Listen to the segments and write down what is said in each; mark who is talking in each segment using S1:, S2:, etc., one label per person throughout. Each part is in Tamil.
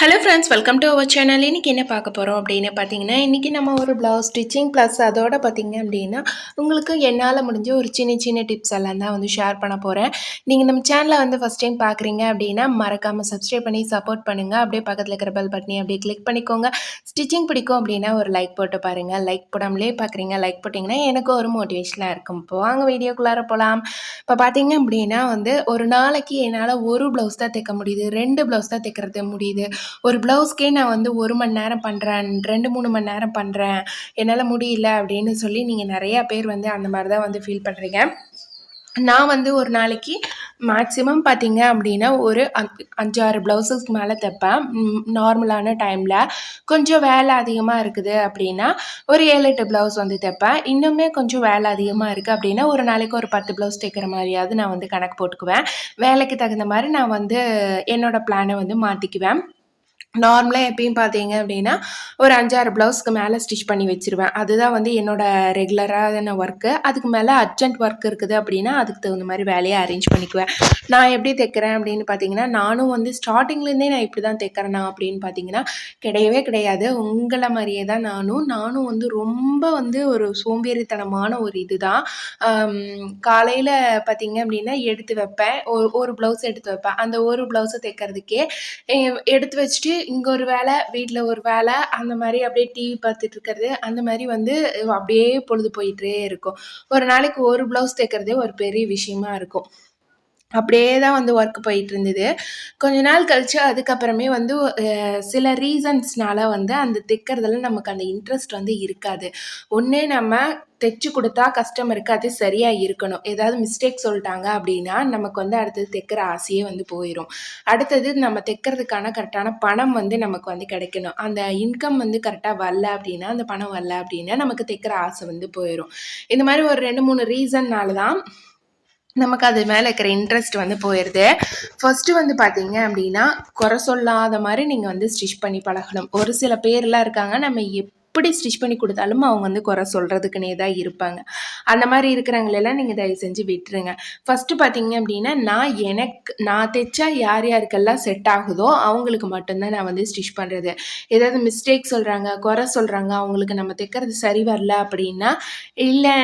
S1: hello friends welcome to our channel இன்றைக்கி என்ன பார்க்க போகிறோம் அப்படின்னு பார்த்தீங்கன்னா இன்றைக்கி நம்ம ஒரு ப்ளவுஸ் ஸ்டிச்சிங் ப்ளஸ் அதோட பார்த்திங்க அப்படின்னா உங்களுக்கு என்னால் முடிஞ்ச ஒரு சின்ன சின்ன டிப்ஸ் எல்லாம் தான் வந்து ஷேர் பண்ண போகிறேன் நீங்கள் நம்ம சேனலை வந்து ஃபஸ்ட் டைம் பார்க்குறீங்க அப்படின்னா மறக்காமல் சப்ஸ்கிரைப் பண்ணி சப்போர்ட் பண்ணுங்கள் அப்படியே பக்கத்தில் இருக்கிற பெல் பட்டனி அப்படியே கிளிக் பண்ணிக்கோங்க ஸ்டிச்சிங் பிடிக்கும் அப்படின்னா ஒரு லைக் போட்டு பாருங்கள் லைக் போடாமலே பார்க்குறீங்க லைக் போட்டிங்கன்னா எனக்கு ஒரு மோட்டிவேஷனாக இருக்கும் இப்போ வாங்க வீடியோக்குள்ளார போகலாம் இப்போ பார்த்தீங்க அப்படின்னா வந்து ஒரு நாளைக்கு என்னால் ஒரு ப்ளவுஸ் தான் தைக்க முடியுது ரெண்டு ப்ளவுஸ் தான் தைக்கிறது முடியுது ஒரு ப்ளவுஸ்க்கே நான் வந்து ஒரு மணி நேரம் பண்ணுறேன் ரெண்டு மூணு மணி நேரம் பண்ணுறேன் என்னால் முடியல அப்படின்னு சொல்லி நீங்கள் நிறையா பேர் வந்து அந்த மாதிரி தான் வந்து ஃபீல் பண்ணுறீங்க நான் வந்து ஒரு நாளைக்கு மேக்ஸிமம் பார்த்தீங்க அப்படின்னா ஒரு அஞ்சாறு ப்ளவுஸஸ்க்கு மேலே தைப்பேன் நார்மலான டைமில் கொஞ்சம் வேலை அதிகமாக இருக்குது அப்படின்னா ஒரு ஏழு எட்டு ப்ளவுஸ் வந்து தைப்பேன் இன்னுமே கொஞ்சம் வேலை அதிகமாக இருக்குது அப்படின்னா ஒரு நாளைக்கு ஒரு பத்து ப்ளவுஸ் தைக்கிற மாதிரியாவது நான் வந்து கணக்கு போட்டுக்குவேன் வேலைக்கு தகுந்த மாதிரி நான் வந்து என்னோடய பிளானை வந்து மாற்றிக்குவேன் நார்மலாக எப்பயும் பார்த்தீங்க அப்படின்னா ஒரு அஞ்சாறு ப்ளவுஸ்க்கு மேலே ஸ்டிச் பண்ணி வச்சுருவேன் அதுதான் வந்து என்னோடய ரெகுலரான ஒர்க்கு அதுக்கு மேலே அர்ஜென்ட் ஒர்க் இருக்குது அப்படின்னா அதுக்கு தகுந்த மாதிரி வேலையை அரேஞ்ச் பண்ணிக்குவேன் நான் எப்படி தைக்கிறேன் அப்படின்னு பார்த்தீங்கன்னா நானும் வந்து ஸ்டார்டிங்லேருந்தே நான் இப்படி தான் தைக்கிறேனா அப்படின்னு பார்த்தீங்கன்னா கிடையவே கிடையாது உங்களை மாதிரியே தான் நானும் நானும் வந்து ரொம்ப வந்து ஒரு சோம்பேறித்தனமான ஒரு இது தான் காலையில் பார்த்தீங்க அப்படின்னா எடுத்து வைப்பேன் ஒரு ப்ளவுஸ் எடுத்து வைப்பேன் அந்த ஒரு ப்ளவுஸை தைக்கிறதுக்கே எடுத்து வச்சுட்டு இங்கே ஒரு வேலை வீட்டில் ஒரு வேலை அந்த மாதிரி அப்படியே டிவி பார்த்துட்டு இருக்கிறது அந்த மாதிரி வந்து அப்படியே பொழுது போயிட்டே இருக்கும் ஒரு நாளைக்கு ஒரு ப்ளவுஸ் தைக்கிறதே ஒரு பெரிய விஷயமா இருக்கும் அப்படியே தான் வந்து ஒர்க் போயிட்டு இருந்தது கொஞ்ச நாள் கழித்து அதுக்கப்புறமே வந்து சில ரீசன்ஸ்னால வந்து அந்த தைக்கிறதுல நமக்கு அந்த இன்ட்ரெஸ்ட் வந்து இருக்காது ஒன்றே நம்ம தைச்சு கொடுத்தா கஸ்டமருக்கு அது சரியாக இருக்கணும் ஏதாவது மிஸ்டேக் சொல்லிட்டாங்க அப்படின்னா நமக்கு வந்து அடுத்தது தைக்கிற ஆசையே வந்து போயிடும் அடுத்தது நம்ம தைக்கிறதுக்கான கரெக்டான பணம் வந்து நமக்கு வந்து கிடைக்கணும் அந்த இன்கம் வந்து கரெக்டாக வரல அப்படின்னா அந்த பணம் வரல அப்படின்னா நமக்கு தைக்கிற ஆசை வந்து போயிடும் இந்த மாதிரி ஒரு ரெண்டு மூணு ரீசன்னால தான் நமக்கு அது மேலே இருக்கிற இன்ட்ரெஸ்ட் வந்து போயிடுது ஃபஸ்ட்டு வந்து பார்த்தீங்க அப்படின்னா குறை சொல்லாத மாதிரி நீங்கள் வந்து ஸ்டிச் பண்ணி பழகணும் ஒரு சில பேர்லாம் இருக்காங்க நம்ம எப் எப்படி ஸ்டிச் பண்ணி கொடுத்தாலும் அவங்க வந்து குறை சொல்கிறதுக்குனே தான் இருப்பாங்க அந்த மாதிரி இருக்கிறவங்களெல்லாம் நீங்கள் தயவு செஞ்சு விட்டுருங்க ஃபஸ்ட்டு பார்த்தீங்க அப்படின்னா நான் எனக்கு நான் தைச்சா யார் யாருக்கெல்லாம் செட் ஆகுதோ அவங்களுக்கு மட்டும்தான் நான் வந்து ஸ்டிச் பண்ணுறது ஏதாவது மிஸ்டேக் சொல்கிறாங்க குறை சொல்கிறாங்க அவங்களுக்கு நம்ம தைக்கிறது சரி வரல அப்படின்னா இல்லை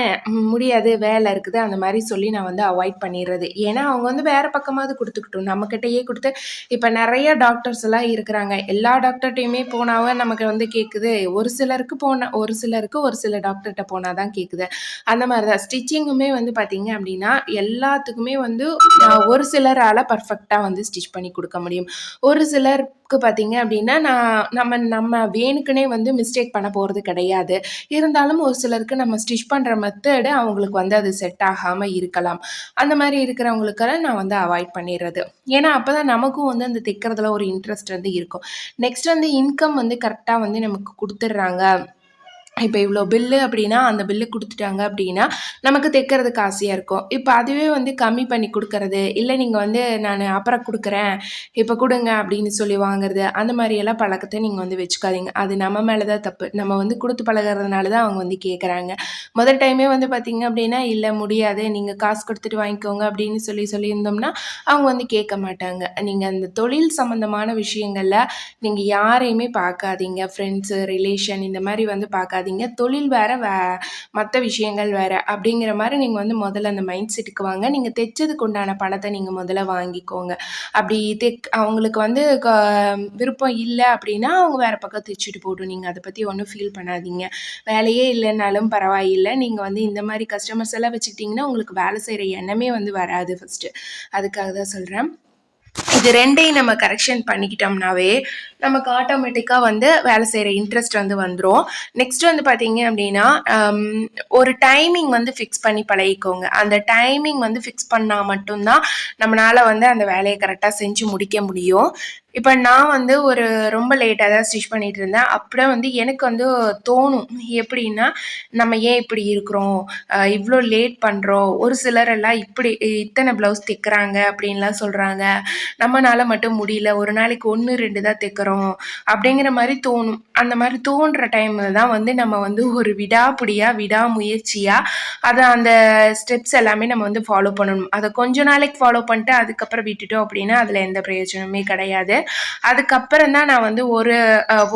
S1: முடியாது வேலை இருக்குது அந்த மாதிரி சொல்லி நான் வந்து அவாய்ட் பண்ணிடுறது ஏன்னா அவங்க வந்து வேறு பக்கமாவது கொடுத்துக்கிட்டோம் நம்மக்கிட்டையே கொடுத்து இப்போ நிறைய டாக்டர்ஸ் எல்லாம் இருக்கிறாங்க எல்லா டாக்டர்கிட்டையுமே போனாவும் நமக்கு வந்து கேட்குது ஒரு சிலர் சிலருக்கு போன ஒரு சிலருக்கு ஒரு சில டாக்டர்கிட்ட போனால் தான் கேட்குது அந்த மாதிரி தான் ஸ்டிச்சிங்குமே வந்து பார்த்தீங்க அப்படின்னா எல்லாத்துக்குமே வந்து ஒரு சிலரால் பர்ஃபெக்டாக வந்து ஸ்டிச் பண்ணி கொடுக்க முடியும் ஒரு சிலர் புக்கு பார்த்தீங்க அப்படின்னா நான் நம்ம நம்ம வேணுக்குனே வந்து மிஸ்டேக் பண்ண போகிறது கிடையாது இருந்தாலும் ஒரு சிலருக்கு நம்ம ஸ்டிச் பண்ணுற மெத்தடு அவங்களுக்கு வந்து அது செட் ஆகாமல் இருக்கலாம் அந்த மாதிரி இருக்கிறவங்களுக்கெல்லாம் நான் வந்து அவாய்ட் பண்ணிடுறது ஏன்னா அப்போ தான் நமக்கும் வந்து அந்த தைக்கிறதுல ஒரு இன்ட்ரெஸ்ட் வந்து இருக்கும் நெக்ஸ்ட் வந்து இன்கம் வந்து கரெக்டாக வந்து நமக்கு கொடுத்துட்றாங்க இப்போ இவ்வளோ பில்லு அப்படின்னா அந்த பில்லு கொடுத்துட்டாங்க அப்படின்னா நமக்கு தைக்கிறதுக்கு ஆசையாக இருக்கும் இப்போ அதுவே வந்து கம்மி பண்ணி கொடுக்கறது இல்லை நீங்கள் வந்து நான் அப்புறம் கொடுக்குறேன் இப்போ கொடுங்க அப்படின்னு சொல்லி வாங்குறது அந்த மாதிரியெல்லாம் பழக்கத்தை நீங்கள் வந்து வச்சுக்காதீங்க அது நம்ம மேலே தான் தப்பு நம்ம வந்து கொடுத்து பழகிறதுனால தான் அவங்க வந்து கேட்குறாங்க முதல் டைமே வந்து பார்த்திங்க அப்படின்னா இல்லை முடியாது நீங்கள் காசு கொடுத்துட்டு வாங்கிக்கோங்க அப்படின்னு சொல்லி சொல்லியிருந்தோம்னா அவங்க வந்து கேட்க மாட்டாங்க நீங்கள் அந்த தொழில் சம்மந்தமான விஷயங்களில் நீங்கள் யாரையுமே பார்க்காதீங்க ஃப்ரெண்ட்ஸு ரிலேஷன் இந்த மாதிரி வந்து பார்க்காதீங்க விடாதீங்க தொழில் வேறு வே மற்ற விஷயங்கள் வேறு அப்படிங்கிற மாதிரி நீங்கள் வந்து முதல்ல அந்த மைண்ட் செட்டுக்கு வாங்க நீங்கள் தைச்சதுக்கு உண்டான பணத்தை நீங்கள் முதல்ல வாங்கிக்கோங்க அப்படி தெக் அவங்களுக்கு வந்து விருப்பம் இல்லை அப்படின்னா அவங்க வேறு பக்கம் தைச்சிட்டு போட்டு நீங்கள் அதை பற்றி ஒன்றும் ஃபீல் பண்ணாதீங்க வேலையே இல்லைனாலும் பரவாயில்லை நீங்கள் வந்து இந்த மாதிரி கஸ்டமர்ஸ் எல்லாம் வச்சுக்கிட்டிங்கன்னா உங்களுக்கு வேலை செய்கிற எண்ணமே வந்து வராது ஃபஸ்ட்டு அதுக்காக தான் சொல்கிறேன் இது ரெண்டையும் நம்ம கரெக்ஷன் பண்ணிக்கிட்டோம்னாவே நமக்கு ஆட்டோமேட்டிக்காக வந்து வேலை செய்கிற இன்ட்ரெஸ்ட் வந்து வந்துடும் நெக்ஸ்ட் வந்து பார்த்தீங்க அப்படின்னா ஒரு டைமிங் வந்து ஃபிக்ஸ் பண்ணி பழகிக்கோங்க அந்த டைமிங் வந்து ஃபிக்ஸ் பண்ணால் மட்டும்தான் நம்மளால் வந்து அந்த வேலையை கரெக்டாக செஞ்சு முடிக்க முடியும் இப்போ நான் வந்து ஒரு ரொம்ப லேட்டாக தான் ஸ்டிச் பண்ணிகிட்டு இருந்தேன் அப்புறம் வந்து எனக்கு வந்து தோணும் எப்படின்னா நம்ம ஏன் இப்படி இருக்கிறோம் இவ்வளோ லேட் பண்ணுறோம் ஒரு சிலர் எல்லாம் இப்படி இத்தனை ப்ளவுஸ் தைக்கிறாங்க அப்படின்லாம் சொல்கிறாங்க நம்மளால் மட்டும் முடியல ஒரு நாளைக்கு ஒன்று ரெண்டு தான் தைக்கிறோம் வரும் அப்படிங்கிற மாதிரி தோணும் அந்த மாதிரி தோன்ற டைமில் தான் வந்து நம்ம வந்து ஒரு விடாப்பிடியாக விடாமுயற்சியாக அதை அந்த ஸ்டெப்ஸ் எல்லாமே நம்ம வந்து ஃபாலோ பண்ணணும் அதை கொஞ்ச நாளைக்கு ஃபாலோ பண்ணிட்டு அதுக்கப்புறம் விட்டுட்டோம் அப்படின்னா அதில் எந்த பிரயோஜனமே கிடையாது அதுக்கப்புறம் தான் நான் வந்து ஒரு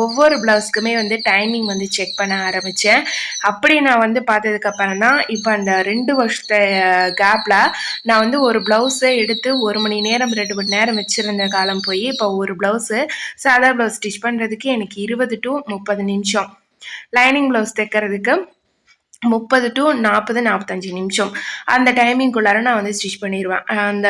S1: ஒவ்வொரு பிளவுஸ்க்குமே வந்து டைமிங் வந்து செக் பண்ண ஆரம்பித்தேன் அப்படி நான் வந்து பார்த்ததுக்கப்புறம் தான் இப்போ அந்த ரெண்டு வருஷத்தை கேப்பில் நான் வந்து ஒரு ப்ளவுஸை எடுத்து ஒரு மணி நேரம் ரெண்டு மணி நேரம் வச்சுருந்த காலம் போய் இப்போ ஒரு ப்ளவுஸு சாதா ப்ளவுஸ் ஸ்டிச் பண்ணுறதுக்கு எனக்கு இருபது டு டு முப்பது நிமிஷம் லைனிங் ப்ளவுஸ் தைக்கிறதுக்கு முப்பது டு நாற்பது நாற்பத்தஞ்சு நிமிஷம் அந்த டைமிங்குள்ளார நான் வந்து ஸ்டிச் பண்ணிடுவேன் அந்த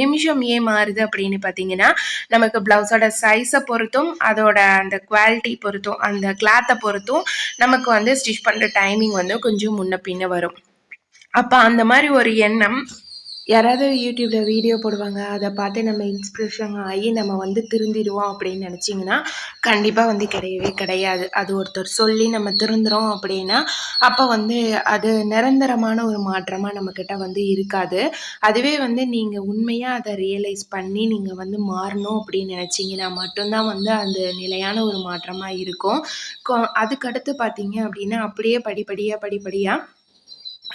S1: நிமிஷம் ஏன் மாறுது அப்படின்னு பார்த்தீங்கன்னா நமக்கு ப்ளவுஸோட சைஸை பொறுத்தும் அதோட அந்த குவாலிட்டி பொறுத்தும் அந்த கிளாத்தை பொறுத்தும் நமக்கு வந்து ஸ்டிச் பண்ணுற டைமிங் வந்து கொஞ்சம் முன்ன பின்ன வரும் அப்போ அந்த மாதிரி ஒரு எண்ணம் யாராவது யூடியூப்பில் வீடியோ போடுவாங்க அதை பார்த்து நம்ம இன்ஸ்பிரேஷன் ஆகி நம்ம வந்து திருந்திடுவோம் அப்படின்னு நினச்சிங்கன்னா கண்டிப்பாக வந்து கிடையவே கிடையாது அது ஒருத்தர் சொல்லி நம்ம திருந்துறோம் அப்படின்னா அப்போ வந்து அது நிரந்தரமான ஒரு மாற்றமாக நம்மக்கிட்ட வந்து இருக்காது அதுவே வந்து நீங்கள் உண்மையாக அதை ரியலைஸ் பண்ணி நீங்கள் வந்து மாறணும் அப்படின்னு நினச்சிங்கன்னா மட்டும்தான் வந்து அந்த நிலையான ஒரு மாற்றமாக இருக்கும் அதுக்கடுத்து பார்த்தீங்க அப்படின்னா அப்படியே படிப்படியாக படிப்படியாக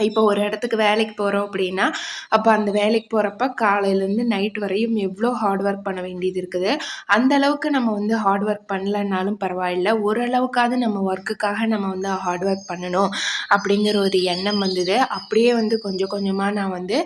S1: இப்போ ஒரு இடத்துக்கு வேலைக்கு போகிறோம் அப்படின்னா அப்போ அந்த வேலைக்கு போகிறப்ப காலையிலேருந்து நைட் வரையும் எவ்வளோ ஹார்ட் ஒர்க் பண்ண வேண்டியது இருக்குது அந்த அளவுக்கு நம்ம வந்து ஹார்ட் ஒர்க் பண்ணலைன்னாலும் பரவாயில்ல ஓரளவுக்காவது நம்ம ஒர்க்குக்காக நம்ம வந்து ஹார்ட் ஒர்க் பண்ணணும் அப்படிங்கிற ஒரு எண்ணம் வந்தது அப்படியே வந்து கொஞ்சம் கொஞ்சமாக நான் வந்து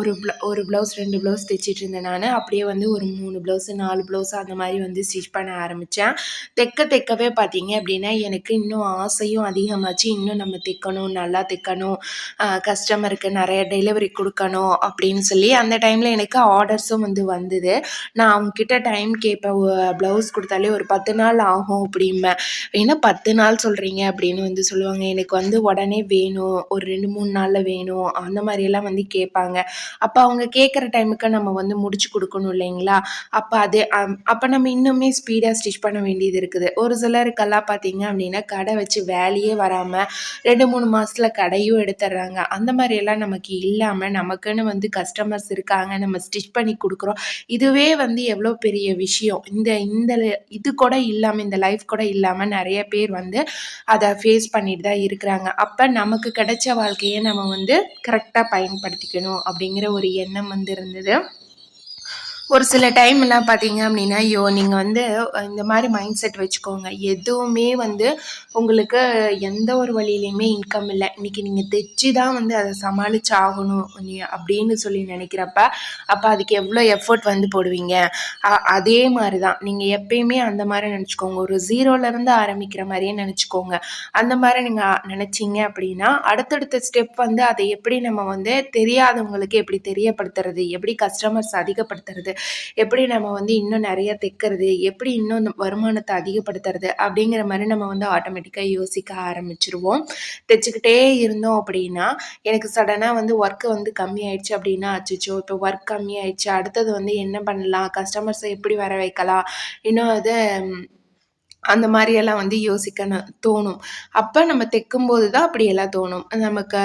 S1: ஒரு ஒரு ப்ளவுஸ் ரெண்டு ப்ளவுஸ் தைச்சிட்டு இருந்தேன் நான் அப்படியே வந்து ஒரு மூணு ப்ளவுஸு நாலு ப்ளவுஸு அந்த மாதிரி வந்து ஸ்டிச் பண்ண ஆரம்பித்தேன் தைக்க தைக்கவே பார்த்தீங்க அப்படின்னா எனக்கு இன்னும் ஆசையும் அதிகமாச்சு இன்னும் நம்ம தைக்கணும் நல்லா தைக்கணும் பண்ணணும் கஸ்டமருக்கு நிறைய டெலிவரி கொடுக்கணும் அப்படின்னு சொல்லி அந்த டைமில் எனக்கு ஆர்டர்ஸும் வந்து வந்தது நான் அவங்கக்கிட்ட டைம் கேட்பேன் ப்ளவுஸ் கொடுத்தாலே ஒரு பத்து நாள் ஆகும் அப்படிம்பேன் ஏன்னா பத்து நாள் சொல்கிறீங்க அப்படின்னு வந்து சொல்லுவாங்க எனக்கு வந்து உடனே வேணும் ஒரு ரெண்டு மூணு நாளில் வேணும் அந்த மாதிரியெல்லாம் வந்து கேட்பாங்க அப்போ அவங்க கேட்குற டைமுக்கு நம்ம வந்து முடிச்சு கொடுக்கணும் இல்லைங்களா அப்போ அது அப்போ நம்ம இன்னுமே ஸ்பீடாக ஸ்டிச் பண்ண வேண்டியது இருக்குது ஒரு சிலருக்கெல்லாம் பார்த்தீங்க அப்படின்னா கடை வச்சு வேலையே வராமல் ரெண்டு மூணு மாதத்தில் கடையும் முடிவு எடுத்துடுறாங்க அந்த மாதிரியெல்லாம் நமக்கு இல்லாமல் நமக்குன்னு வந்து கஸ்டமர்ஸ் இருக்காங்க நம்ம ஸ்டிச் பண்ணி கொடுக்குறோம் இதுவே வந்து எவ்வளோ பெரிய விஷயம் இந்த இந்த இது கூட இல்லாமல் இந்த லைஃப் கூட இல்லாமல் நிறைய பேர் வந்து அதை ஃபேஸ் பண்ணிட்டு தான் இருக்கிறாங்க அப்போ நமக்கு கிடைச்ச வாழ்க்கையை நம்ம வந்து கரெக்டாக பயன்படுத்திக்கணும் அப்படிங்கிற ஒரு எண்ணம் வந்து இருந்தது ஒரு சில டைம்லாம் பார்த்தீங்க அப்படின்னா ஐயோ நீங்கள் வந்து இந்த மாதிரி மைண்ட் செட் வச்சுக்கோங்க எதுவுமே வந்து உங்களுக்கு எந்த ஒரு வழியிலையுமே இன்கம் இல்லை இன்றைக்கி நீங்கள் தைச்சி தான் வந்து அதை சமாளித்து ஆகணும் நீ அப்படின்னு சொல்லி நினைக்கிறப்ப அப்போ அதுக்கு எவ்வளோ எஃபர்ட் வந்து போடுவீங்க அதே மாதிரி தான் நீங்கள் எப்பயுமே அந்த மாதிரி நினச்சிக்கோங்க ஒரு ஜீரோலேருந்து ஆரம்பிக்கிற மாதிரியே நினச்சிக்கோங்க அந்த மாதிரி நீங்கள் நினச்சிங்க அப்படின்னா அடுத்தடுத்த ஸ்டெப் வந்து அதை எப்படி நம்ம வந்து தெரியாதவங்களுக்கு எப்படி தெரியப்படுத்துறது எப்படி கஸ்டமர்ஸ் அதிகப்படுத்துறது எப்படி நம்ம வந்து இன்னும் நிறைய தைக்கிறது எப்படி இன்னும் வருமானத்தை அதிகப்படுத்துறது அப்படிங்கிற மாதிரி நம்ம வந்து ஆட்டோமேட்டிக்காக யோசிக்க ஆரம்பிச்சிருவோம் தைச்சிக்கிட்டே இருந்தோம் அப்படின்னா எனக்கு சடனாக வந்து ஒர்க்கு வந்து கம்மி ஆயிடுச்சு அப்படின்னா அச்சுச்சோ இப்போ ஒர்க் கம்மி ஆயிடுச்சு அடுத்தது வந்து என்ன பண்ணலாம் கஸ்டமர்ஸை எப்படி வர வைக்கலாம் இன்னும் அதை அந்த மாதிரியெல்லாம் வந்து யோசிக்க தோணும் அப்போ நம்ம தைக்கும்போது தான் அப்படியெல்லாம் தோணும் நமக்கு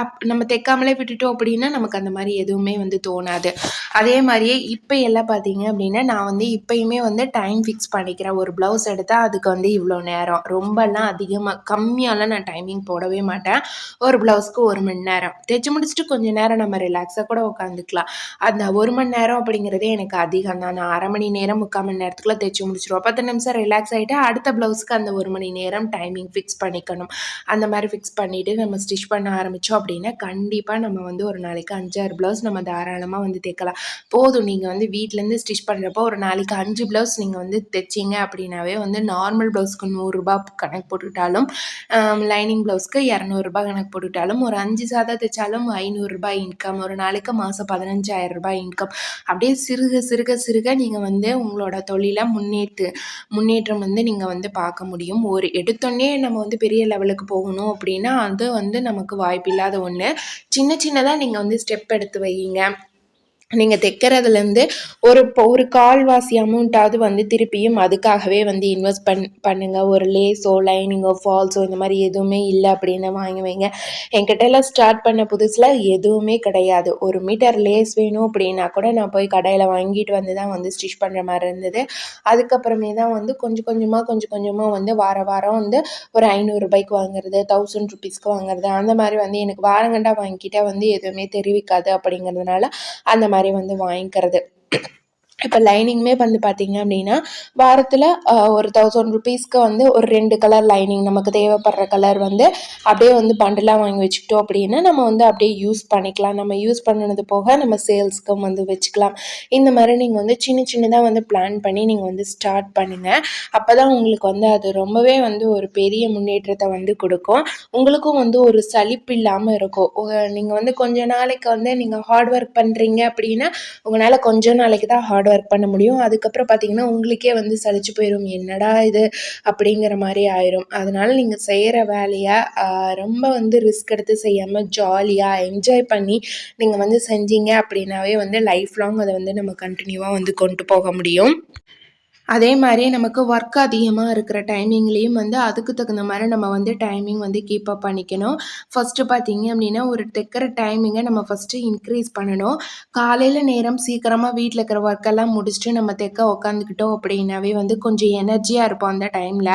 S1: அப் நம்ம தைக்காமலே விட்டுட்டோம் அப்படின்னா நமக்கு அந்த மாதிரி எதுவுமே வந்து தோணாது அதே மாதிரியே இப்போ எல்லாம் பார்த்தீங்க அப்படின்னா நான் வந்து இப்போயுமே வந்து டைம் ஃபிக்ஸ் பண்ணிக்கிறேன் ஒரு ப்ளவுஸ் எடுத்தால் அதுக்கு வந்து இவ்வளோ நேரம் ரொம்பலாம் அதிகமாக கம்மியாலாம் நான் டைமிங் போடவே மாட்டேன் ஒரு ப்ளவுஸ்க்கு ஒரு மணி நேரம் தைச்சு முடிச்சுட்டு கொஞ்சம் நேரம் நம்ம ரிலாக்ஸாக கூட உட்காந்துக்கலாம் அந்த ஒரு மணி நேரம் அப்படிங்கிறதே எனக்கு அதிகம் தான் நான் அரை மணி நேரம் முக்கால் மணி நேரத்துக்குள்ளே தைச்சு முடிச்சிருவோம் பத்து நிமிஷம் ரிலாக்ஸ் ஆகிட்டு பண்ணிவிட்டு அடுத்த ப்ளவுஸுக்கு அந்த ஒரு மணி நேரம் டைமிங் ஃபிக்ஸ் பண்ணிக்கணும் அந்த மாதிரி ஃபிக்ஸ் பண்ணிவிட்டு நம்ம ஸ்டிச் பண்ண ஆரம்பித்தோம் அப்படின்னா கண்டிப்பாக நம்ம வந்து ஒரு நாளைக்கு அஞ்சாறு ப்ளவுஸ் நம்ம தாராளமாக வந்து தைக்கலாம் போதும் நீங்கள் வந்து வீட்டிலேருந்து ஸ்டிச் பண்ணுறப்போ ஒரு நாளைக்கு அஞ்சு ப்ளவுஸ் நீங்கள் வந்து தைச்சிங்க அப்படின்னாவே வந்து நார்மல் ப்ளவுஸ்க்கு நூறுரூபா கணக்கு போட்டுவிட்டாலும் லைனிங் ப்ளவுஸ்க்கு இரநூறுபா கணக்கு போட்டுவிட்டாலும் ஒரு அஞ்சு சாதா தைச்சாலும் ஐநூறுரூபா இன்கம் ஒரு நாளைக்கு மாதம் பதினஞ்சாயிரம் ரூபாய் இன்கம் அப்படியே சிறுக சிறுக சிறுக நீங்கள் வந்து உங்களோட தொழிலை முன்னேற்று முன்னேற்றம் வந்து வந்து நீங்கள் வந்து பார்க்க முடியும் ஒரு எடுத்தோடனே நம்ம வந்து பெரிய லெவலுக்கு போகணும் அப்படின்னா அது வந்து நமக்கு வாய்ப்பில்லாத ஒன்று சின்ன சின்னதாக நீங்கள் வந்து ஸ்டெப் எடுத்து வையுங்க நீங்கள் தைக்கிறதுலேருந்து ஒரு ஒரு கால்வாசி அமௌண்ட்டாவது வந்து திருப்பியும் அதுக்காகவே வந்து இன்வெஸ்ட் பண் பண்ணுங்கள் ஒரு லேஸோ லைனிங்கோ ஃபால்ஸோ இந்த மாதிரி எதுவுமே இல்லை அப்படின்னு வாங்கி வைங்க எல்லாம் ஸ்டார்ட் பண்ண புதுசில் எதுவுமே கிடையாது ஒரு மீட்டர் லேஸ் வேணும் அப்படின்னா கூட நான் போய் கடையில் வாங்கிட்டு வந்து தான் வந்து ஸ்டிச் பண்ணுற மாதிரி இருந்தது அதுக்கப்புறமே தான் வந்து கொஞ்சம் கொஞ்சமாக கொஞ்சம் கொஞ்சமாக வந்து வார வாரம் வந்து ஒரு ஐநூறுரூபாய்க்கு வாங்குறது தௌசண்ட் ருபீஸ்க்கு வாங்குறது அந்த மாதிரி வந்து எனக்கு வாரங்கண்டா வாங்கிக்கிட்டே வந்து எதுவுமே தெரிவிக்காது அப்படிங்கிறதுனால அந்த மாதிரி மாதிரி வந்து வாங்கிக்கிறது இப்போ லைனிங்குமே வந்து பார்த்திங்க அப்படின்னா வாரத்தில் ஒரு தௌசண்ட் ருபீஸ்க்கு வந்து ஒரு ரெண்டு கலர் லைனிங் நமக்கு தேவைப்படுற கலர் வந்து அப்படியே வந்து பண்டலாக வாங்கி வச்சுக்கிட்டோம் அப்படின்னா நம்ம வந்து அப்படியே யூஸ் பண்ணிக்கலாம் நம்ம யூஸ் பண்ணினது போக நம்ம சேல்ஸ்க்கும் வந்து வச்சுக்கலாம் இந்த மாதிரி நீங்கள் வந்து சின்ன சின்னதாக வந்து பிளான் பண்ணி நீங்கள் வந்து ஸ்டார்ட் பண்ணுங்கள் அப்போ தான் உங்களுக்கு வந்து அது ரொம்பவே வந்து ஒரு பெரிய முன்னேற்றத்தை வந்து கொடுக்கும் உங்களுக்கும் வந்து ஒரு சலிப்பு இல்லாமல் இருக்கும் நீங்கள் வந்து கொஞ்ச நாளைக்கு வந்து நீங்கள் ஹார்ட் ஒர்க் பண்ணுறீங்க அப்படின்னா உங்களால் கொஞ்ச நாளைக்கு தான் ஹார்ட் ஹார்ட் ஒர்க் பண்ண முடியும் அதுக்கப்புறம் பார்த்தீங்கன்னா உங்களுக்கே வந்து சளிச்சு போயிடும் என்னடா இது அப்படிங்கிற மாதிரி ஆயிரும் அதனால் நீங்கள் செய்கிற வேலையை ரொம்ப வந்து ரிஸ்க் எடுத்து செய்யாமல் ஜாலியாக என்ஜாய் பண்ணி நீங்கள் வந்து செஞ்சீங்க அப்படின்னாவே வந்து லைஃப் லாங் அதை வந்து நம்ம கண்டினியூவாக வந்து கொண்டு போக முடியும் அதே மாதிரி நமக்கு ஒர்க் அதிகமாக இருக்கிற டைமிங்லேயும் வந்து அதுக்கு தகுந்த மாதிரி நம்ம வந்து டைமிங் வந்து கீப் அப் பண்ணிக்கணும் ஃபஸ்ட்டு பார்த்தீங்க அப்படின்னா ஒரு தைக்கிற டைமிங்கை நம்ம ஃபஸ்ட்டு இன்க்ரீஸ் பண்ணணும் காலையில் நேரம் சீக்கிரமாக வீட்டில் இருக்கிற ஒர்க்கெல்லாம் முடிச்சுட்டு நம்ம தைக்க உட்காந்துக்கிட்டோம் அப்படின்னாவே வந்து கொஞ்சம் எனர்ஜியாக இருப்போம் அந்த டைமில்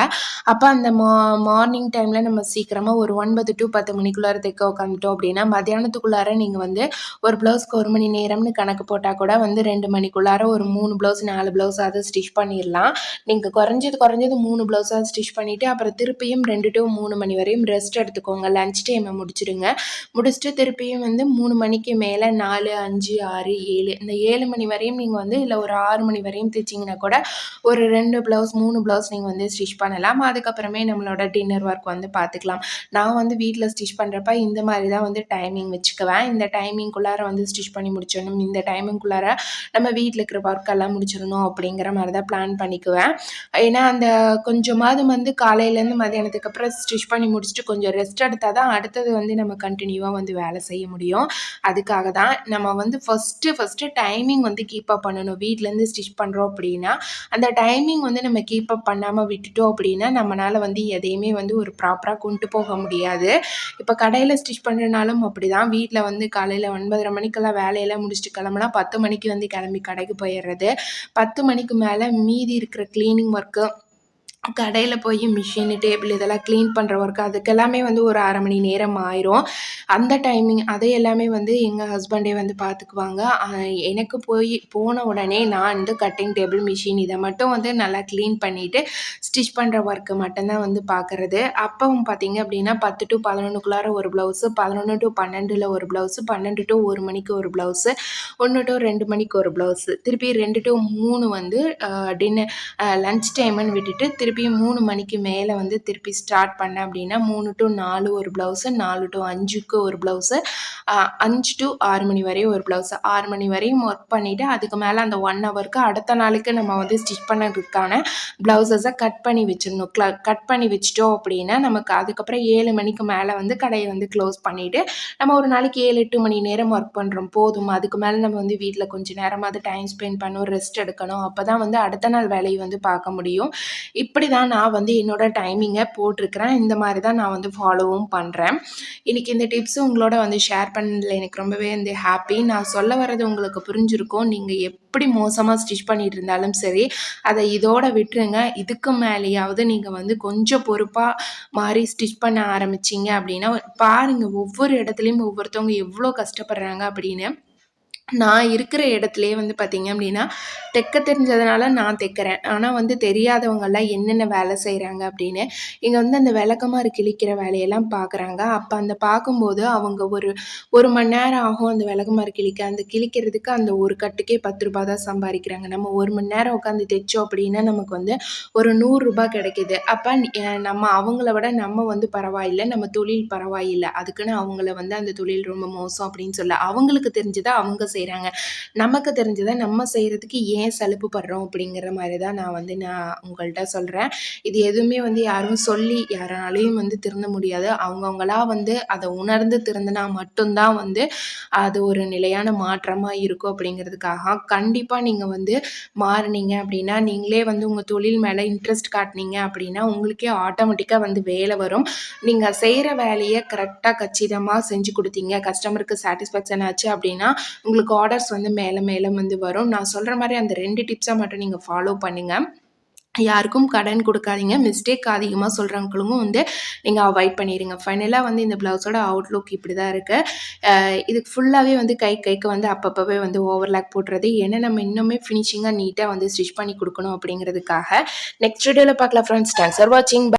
S1: அப்போ அந்த மா மார்னிங் டைமில் நம்ம சீக்கிரமாக ஒரு ஒன்பது டு பத்து மணிக்குள்ளார தைக்க உட்காந்துட்டோம் அப்படின்னா மத்தியானத்துக்குள்ளார நீங்கள் வந்து ஒரு ப்ளவுஸ்க்கு ஒரு மணி நேரம்னு கணக்கு போட்டால் கூட வந்து ரெண்டு மணிக்குள்ளார ஒரு மூணு ப்ளவுஸ் நாலு ப்ளவுஸ் அதை ஸ்டிச் பண்ணி பண்ணிடலாம் நீங்கள் குறைஞ்சது குறைஞ்சது மூணு ப்ளவுஸாக ஸ்டிச் பண்ணிவிட்டு அப்புறம் திருப்பியும் ரெண்டு டு மூணு மணி வரையும் ரெஸ்ட் எடுத்துக்கோங்க லன்ச் டைமை முடிச்சிடுங்க முடிச்சுட்டு திருப்பியும் வந்து மூணு மணிக்கு மேலே நாலு அஞ்சு ஆறு ஏழு இந்த ஏழு மணி வரையும் நீங்கள் வந்து இல்லை ஒரு ஆறு மணி வரையும் தைச்சிங்கன்னா கூட ஒரு ரெண்டு ப்ளவுஸ் மூணு ப்ளவுஸ் நீங்கள் வந்து ஸ்டிச் பண்ணலாம் அதுக்கப்புறமே நம்மளோட டின்னர் ஒர்க் வந்து பார்த்துக்கலாம் நான் வந்து வீட்டில் ஸ்டிச் பண்ணுறப்ப இந்த மாதிரி தான் வந்து டைமிங் வச்சுக்குவேன் இந்த டைமிங்குள்ளார வந்து ஸ்டிச் பண்ணி முடிச்சிடணும் இந்த டைமிங்குள்ளார நம்ம வீட்டில் இருக்கிற ஒர்க்கெல்லாம் முடிச்சிடணும் அப்படிங்கிற மாதிரி தான் பிளான் ஆன் பண்ணிக்குவேன் ஏன்னா அந்த கொஞ்சமாவது வந்து காலையிலேருந்து மதியானத்துக்கு அப்புறம் ஸ்டிச் பண்ணி முடிச்சுட்டு கொஞ்சம் ரெஸ்ட் எடுத்தால் தான் அடுத்தது வந்து நம்ம கண்டினியூவாக வந்து வேலை செய்ய முடியும் அதுக்காக தான் நம்ம வந்து ஃபஸ்ட்டு ஃபஸ்ட்டு டைமிங் வந்து கீப் அப் பண்ணணும் வீட்டிலேருந்து ஸ்டிச் பண்ணுறோம் அப்படின்னா அந்த டைமிங் வந்து நம்ம கீப் அப் பண்ணாமல் விட்டுட்டோம் அப்படின்னா நம்மளால் வந்து எதையுமே வந்து ஒரு ப்ராப்பராக கொண்டு போக முடியாது இப்போ கடையில் ஸ்டிச் பண்ணுறனாலும் அப்படி தான் வீட்டில் வந்து காலையில் ஒன்பதரை மணிக்கெல்லாம் வேலையெல்லாம் முடிச்சுட்டு கிளம்புனா பத்து மணிக்கு வந்து கிளம்பி கடைக்கு போயிடுறது பத்து மணிக்கு மேலே மீ மீதி இருக்கிற க்ளீனிங் ஒர்க்கு கடையில் போய் மிஷினு டேபிள் இதெல்லாம் க்ளீன் பண்ணுற ஒர்க் அதுக்கெல்லாமே வந்து ஒரு அரை மணி நேரம் ஆயிரும் அந்த டைமிங் அதை எல்லாமே வந்து எங்கள் ஹஸ்பண்டே வந்து பார்த்துக்குவாங்க எனக்கு போய் போன உடனே நான் வந்து கட்டிங் டேபிள் மிஷின் இதை மட்டும் வந்து நல்லா க்ளீன் பண்ணிவிட்டு ஸ்டிச் பண்ணுற ஒர்க்கு மட்டும்தான் வந்து பார்க்குறது அப்பவும் பார்த்திங்க அப்படின்னா பத்து டு பதினொன்றுக்குள்ளார ஒரு ப்ளவுஸு பதினொன்று டு பன்னெண்டில் ஒரு ப்ளவுஸு பன்னெண்டு டு ஒரு மணிக்கு ஒரு ப்ளவுஸு ஒன்று டு ரெண்டு மணிக்கு ஒரு ப்ளவுஸு திருப்பி ரெண்டு டு மூணு வந்து டின்னர் லன்ச் டைமுன்னு விட்டுட்டு திருப்பி திருப்பியும் மூணு மணிக்கு மேலே வந்து திருப்பி ஸ்டார்ட் பண்ணேன் அப்படின்னா மூணு டு நாலு ஒரு ப்ளவுஸு நாலு டு அஞ்சுக்கு ஒரு ப்ளவுஸு அஞ்சு டு ஆறு மணி வரையும் ஒரு ப்ளவுஸு ஆறு மணி வரையும் ஒர்க் பண்ணிவிட்டு அதுக்கு மேலே அந்த ஒன் ஹவருக்கு அடுத்த நாளைக்கு நம்ம வந்து ஸ்டிச் பண்ணதுக்கான ப்ளவுஸஸை கட் பண்ணி வச்சிடணும் க்ள கட் பண்ணி வச்சிட்டோம் அப்படின்னா நமக்கு அதுக்கப்புறம் ஏழு மணிக்கு மேலே வந்து கடையை வந்து க்ளோஸ் பண்ணிவிட்டு நம்ம ஒரு நாளைக்கு ஏழு எட்டு மணி நேரம் ஒர்க் பண்ணுறோம் போதும் அதுக்கு மேலே நம்ம வந்து வீட்டில் கொஞ்சம் நேரமாவது டைம் ஸ்பெண்ட் பண்ணணும் ரெஸ்ட் எடுக்கணும் அப்போ தான் வந்து அடுத்த நாள் வேலையை வந்து பார்க்க முடியும் இப்படி இப்படி தான் நான் வந்து என்னோட டைமிங்கை போட்டிருக்கிறேன் இந்த மாதிரி தான் நான் வந்து ஃபாலோவும் பண்ணுறேன் இன்றைக்கி இந்த டிப்ஸ் உங்களோட வந்து ஷேர் பண்ணதில் எனக்கு ரொம்பவே வந்து ஹாப்பி நான் சொல்ல வர்றது உங்களுக்கு புரிஞ்சிருக்கும் நீங்கள் எப்படி மோசமாக ஸ்டிச் பண்ணிகிட்டு இருந்தாலும் சரி அதை இதோட விட்டுருங்க இதுக்கு மேலேயாவது நீங்கள் வந்து கொஞ்சம் பொறுப்பாக மாறி ஸ்டிச் பண்ண ஆரம்பிச்சிங்க அப்படின்னா பாருங்கள் ஒவ்வொரு இடத்துலையும் ஒவ்வொருத்தவங்க எவ்வளோ கஷ்டப்படுறாங்க அப்படின்னு நான் இருக்கிற இடத்துலையே வந்து பார்த்தீங்க அப்படின்னா தைக்க தெரிஞ்சதுனால நான் தைக்கிறேன் ஆனால் வந்து தெரியாதவங்கெல்லாம் என்னென்ன வேலை செய்கிறாங்க அப்படின்னு இங்கே வந்து அந்த விளக்கமாறு கிழிக்கிற வேலையெல்லாம் பார்க்குறாங்க அப்போ அந்த பார்க்கும்போது அவங்க ஒரு ஒரு மணி நேரம் ஆகும் அந்த விளக்கமாறு கிழிக்க அந்த கிழிக்கிறதுக்கு அந்த ஒரு கட்டுக்கே பத்து ரூபா தான் சம்பாதிக்கிறாங்க நம்ம ஒரு மணி நேரம் உட்காந்து தைச்சோம் அப்படின்னா நமக்கு வந்து ஒரு நூறுரூபா கிடைக்கிது அப்போ நம்ம அவங்கள விட நம்ம வந்து பரவாயில்லை நம்ம தொழில் பரவாயில்லை அதுக்குன்னு அவங்கள வந்து அந்த தொழில் ரொம்ப மோசம் அப்படின்னு சொல்ல அவங்களுக்கு தெரிஞ்சதை அவங்க செய்கிறாங்க நமக்கு தெரிஞ்சதை நம்ம செய்கிறதுக்கு ஏன் சலுப்பு படுறோம் அப்படிங்கிற மாதிரி தான் நான் வந்து நான் உங்கள்கிட்ட சொல்கிறேன் இது எதுவுமே வந்து யாரும் சொல்லி யாராலையும் வந்து திருந்த முடியாது அவங்கவுங்களா வந்து அதை உணர்ந்து திருந்தினா மட்டும்தான் வந்து அது ஒரு நிலையான மாற்றமாக இருக்கும் அப்படிங்கிறதுக்காக கண்டிப்பாக நீங்கள் வந்து மாறினீங்க அப்படின்னா நீங்களே வந்து உங்கள் தொழில் மேலே இன்ட்ரெஸ்ட் காட்டினீங்க அப்படின்னா உங்களுக்கே ஆட்டோமேட்டிக்காக வந்து வேலை வரும் நீங்கள் செய்கிற வேலையை கரெக்டாக கச்சிதமாக செஞ்சு கொடுத்தீங்க கஸ்டமருக்கு சாட்டிஸ்ஃபேக்ஷன் ஆச்சு அப்படின்னா உங்களுக்கு உங்களுக்கு ஆர்டர்ஸ் வந்து மேலே மேலே வந்து வரும் நான் சொல்கிற மாதிரி அந்த ரெண்டு டிப்ஸை மட்டும் நீங்கள் ஃபாலோ பண்ணுங்கள் யாருக்கும் கடன் கொடுக்காதீங்க மிஸ்டேக் அதிகமாக சொல்கிறவங்களுக்கும் வந்து நீங்கள் அவாய்ட் பண்ணிடுங்க ஃபைனலாக வந்து இந்த ப்ளவுஸோட அவுட்லுக் இப்படி தான் இருக்குது இதுக்கு ஃபுல்லாகவே வந்து கை கைக்கு வந்து அப்பப்போவே வந்து ஓவர்லாக் போடுறது ஏன்னா நம்ம இன்னுமே ஃபினிஷிங்காக நீட்டாக வந்து ஸ்டிச் பண்ணி கொடுக்கணும் அப்படிங்கிறதுக்காக நெக்ஸ்ட் வீடியோவில் பார்க்கலாம் ஃப்ரெண்ட்ஸ் தேங்க்ஸ் ஃபார் வாட்சிங்